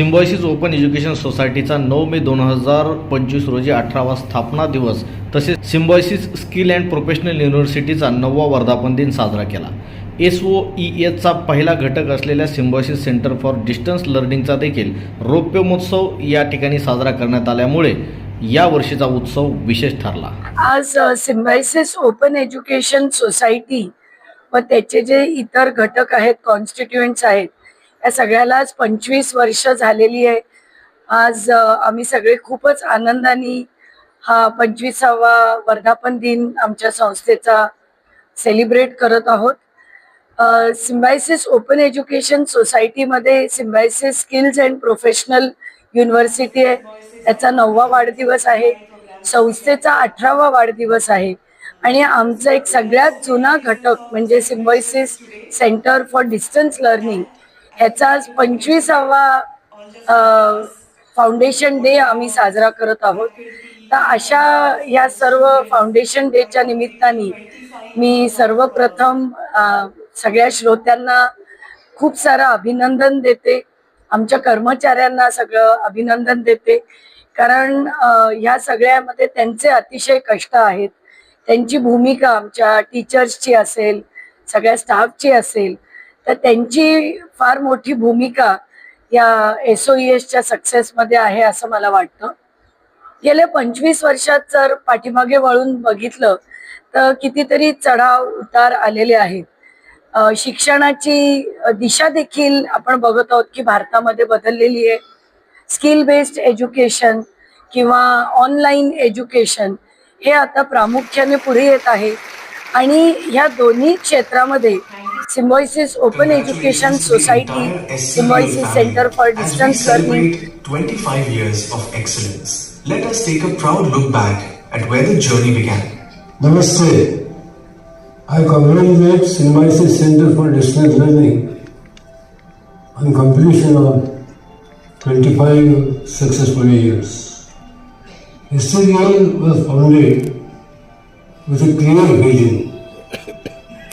Symbiosis open education सोसायटीचा नऊ मे दोन हजार पंचवीस रोजी अठरावा स्थापना दिवस तसेच सिम्बॉयसिस स्किल अँड प्रोफेशनल युनिव्हर्सिटीचा नववा वर्धापन दिन साजरा केला. एस ओ ई एचा पहिला घटक असलेल्या सिम्बॉयसिस सेंटर फॉर डिस्टन्स लर्निंगचा देखील रौप्य महोत्सव या ठिकाणी साजरा करण्यात आल्यामुळे या वर्षीचा उत्सव विशेष ठरला. आज सिम्बायसिस ओपन एज्युकेशन सोसायटी व त्याचे जे इतर घटक आहेत कॉन्स्टिट्युएंट्स आहेत या सगळ्यालाच पंचवीस वर्ष झालेली आहे. आज आम्ही सगळे खूपच आनंदाने हा पंचवीसावा वर्धापन दिन आमच्या संस्थेचा सेलिब्रेट करत आहोत. सिम्बायसिस ओपन एज्युकेशन सोसायटीमध्ये Symbiosis skills and professional university आहे. त्याचा नववा वाढदिवस आहे. संस्थेचा अठरावा वाढदिवस आहे. आणि आमचा एक सगळ्यात जुना घटक म्हणजे Symbiosis centre for distance learning ह्याचा आज पंचवीसावा फाउंडेशन डे आम्ही साजरा करत आहोत. तर अशा या सर्व फाउंडेशन डेच्या निमित्ताने मी सर्वप्रथम सगळ्या श्रोत्यांना खूप सारं अभिनंदन देते. आमच्या कर्मचाऱ्यांना सगळं अभिनंदन देते. कारण ह्या सगळ्यामध्ये त्यांचे अतिशय कष्ट आहेत. त्यांची भूमिका आमच्या टीचर्सची असेल सगळ्या स्टाफची असेल. तर त्यांची फार मोठी भूमिका या एसओईएसच्या सक्सेसमध्ये आहे असं मला वाटतं. गेल्या पंचवीस वर्षात जर पाठीमागे वळून बघितलं तर कितीतरी चढाव उतार आलेले आहेत. शिक्षणाची दिशा देखील आपण बघत आहोत की भारतामध्ये बदललेली आहे. स्किल बेस्ड एज्युकेशन किंवा ऑनलाईन एज्युकेशन हे आता प्रामुख्याने पुढे येत आहे. आणि ह्या दोन्ही क्षेत्रामध्ये Symbiosis Open Education Society, Symbiosis Center for Distance Learning. 25 years of excellence. Let us take a proud look back at where the journey began. Namaste. I congratulate Symbiosis Center for Distance Learning on completion of 25 successful years. SCDL was founded with a clear vision.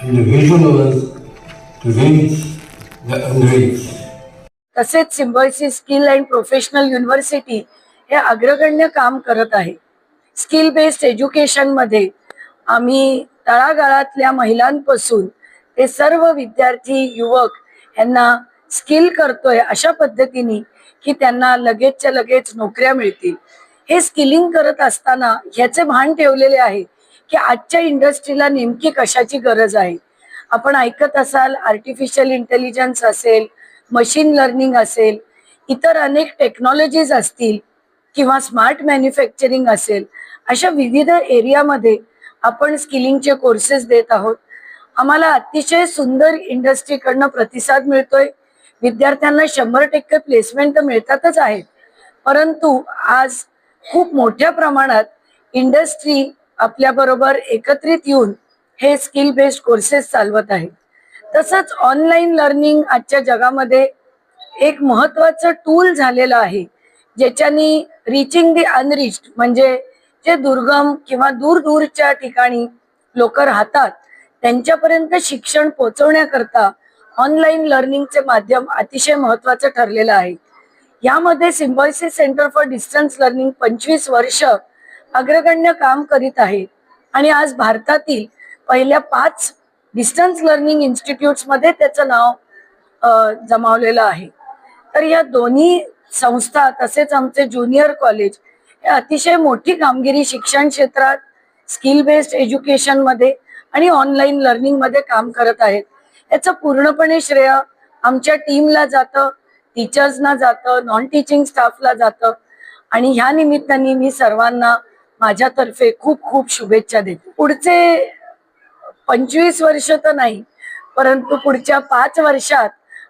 And the vision was to reach the unreached. तसेच Symbiosis skill and professional university हे अग्रगण्य काम करत आहे. Skill based एज्युकेशनमध्ये आम्ही तळागाळातल्या महिलांपासून ते सर्व विद्यार्थी युवक यांना स्किल करतोय अशा पद्धतीने की त्यांना लगेचच्या लगेच नोकऱ्या मिळतील. हे स्किलिंग करत असताना ह्याचे भान ठेवलेले आहे की आजच्या इंडस्ट्रीला नेमकी कशाची गरज आहे? आपण ऐकत असाल आर्टिफिशियल इंटेलिजन्स असेल मशीन लर्निंग असेल इतर अनेक टेक्नॉलॉजीज असतील किंवा स्मार्ट मॅन्युफॅक्चरिंग असेल अशा विविध एरियामध्ये आपण स्किलिंगचे कोर्सेस देत आहोत. आम्हाला अतिशय सुंदर इंडस्ट्रीकडनं प्रतिसाद मिळतोय. विद्यार्थ्यांना शंभर टक्के प्लेसमेंट तर मिळतातच आहेत. परंतु आज खूप मोठ्या प्रमाणात इंडस्ट्री आपल्याबरोबर एकत्रित येऊन हे स्किल बेस्ड कोर्सेस चालवत आहेत. तसंच ऑनलाईन लर्निंग आजच्या जगामध्ये एक महत्वाचं टूल झालेलं आहे. ज्याच्यानी रिचिंग दी अनरिच्ड म्हणजे जे दुर्गम किंवा दूरदूरच्या ठिकाणी लोक राहतात त्यांच्यापर्यंत शिक्षण पोहोचवण्याकरता ऑनलाईन लर्निंगचे माध्यम अतिशय महत्वाचं ठरलेलं आहे. यामध्ये Symbiosis centre for distance learning पंचवीस वर्ष अग्रगण्य काम करीत आहे. आणि आज भारतातील पहिल्या पाच डिस्टन्स लर्निंग इन्स्टिट्यूट्समध्ये त्याचं नाव जमावलेलं आहे. तर या दोन्ही संस्था तसेच आमचे ज्युनियर कॉलेज हे अतिशय मोठी कामगिरी शिक्षण क्षेत्रात स्किल बेस्ड एज्युकेशनमध्ये आणि ऑनलाईन लर्निंगमध्ये काम करत आहेत. याचं पूर्णपणे श्रेय आमच्या टीमला जातं टीचर्सना जातं नॉन टीचिंग स्टाफला जातं. आणि ह्या निमित्ताने मी सर्वांना माझ्यातर्फे खूप खूप शुभेच्छा देते. पुढचे पंचवीस वर्ष तर नाही परंतु पुढच्या पाच वर्षात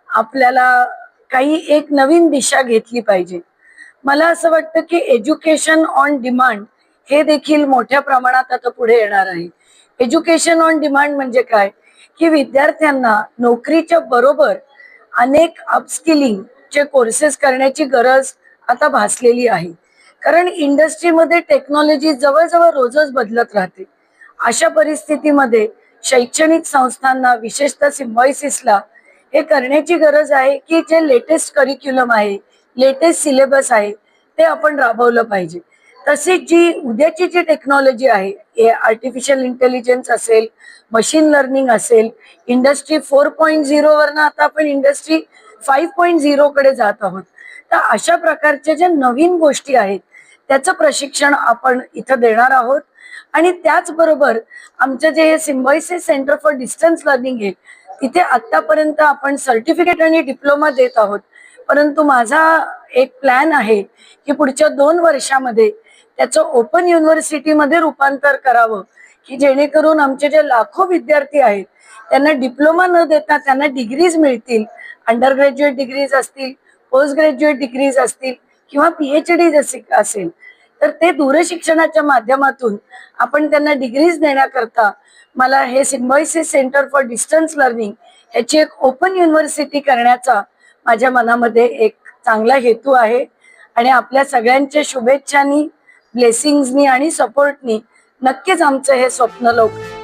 आपल्याला काही एक नवीन दिशा घेतली पाहिजे. मला असं वाटतं की एज्युकेशन ऑन डिमांड हे देखील मोठ्या प्रमाणात आता पुढे येणार आहे. एज्युकेशन ऑन डिमांड म्हणजे काय? की विद्यार्थ्यांना नोकरीच्या बरोबर अनेक अपस्किलिंगचे कोर्सेस करण्याची गरज आता भासलेली आहे. कारण इंडस्ट्रीमध्ये टेक्नॉलॉजी जवळजवळ रोजच बदलत राहते. अशा परिस्थितीमध्ये शैक्षणिक संस्थांना विशेषतः सिम्बॉयसिसला हे करण्याची गरज आहे की जे लेटेस्ट करिक्युलम आहे लेटेस्ट सिलेबस आहे ते आपण राबवलं पाहिजे. तसेच जी उद्याची जी टेक्नॉलॉजी आहे आर्टिफिशियल इंटेलिजन्स असेल मशीन लर्निंग असेल इंडस्ट्री फोर पॉईंट झिरोवरनं आता आपण इंडस्ट्री फाईव्ह पॉईंट झिरोकडे जात आहोत. तर अशा प्रकारच्या ज्या नवीन गोष्टी आहेत त्याचं प्रशिक्षण आपण इथं देणार आहोत. आणि त्याचबरोबर आमचं जे Symbiosis centre for distance learning आहे तिथे आतापर्यंत आपण सर्टिफिकेट आणि डिप्लोमा देत आहोत. परंतु माझा एक प्लॅन आहे की पुढच्या दोन वर्षामध्ये त्याचं ओपन युनिव्हर्सिटीमध्ये रूपांतर करावं की जेणेकरून आमचे जे लाखो विद्यार्थी आहेत त्यांना डिप्लोमा न देता त्यांना डिग्रीज मिळतील अंडर ग्रॅज्युएट डिग्रीज असतील पोस्ट ग्रॅज्युएट डिग्रीज असतील किंवा पीएच डी असेल. तर ते दूरशिक्षणाच्या माध्यमातून आपण त्यांना डिग्रीज देण्याकरता मला हे Symbiosis centre for distance learning याची एक ओपन युनिव्हर्सिटी करण्याचा माझ्या मनामध्ये एक चांगला हेतू आहे. आणि आपल्या सगळ्यांच्या शुभेच्छांनी ब्लेसिंग्सनी आणि सपोर्टनी नक्कीच आमचं हे स्वप्न लवकर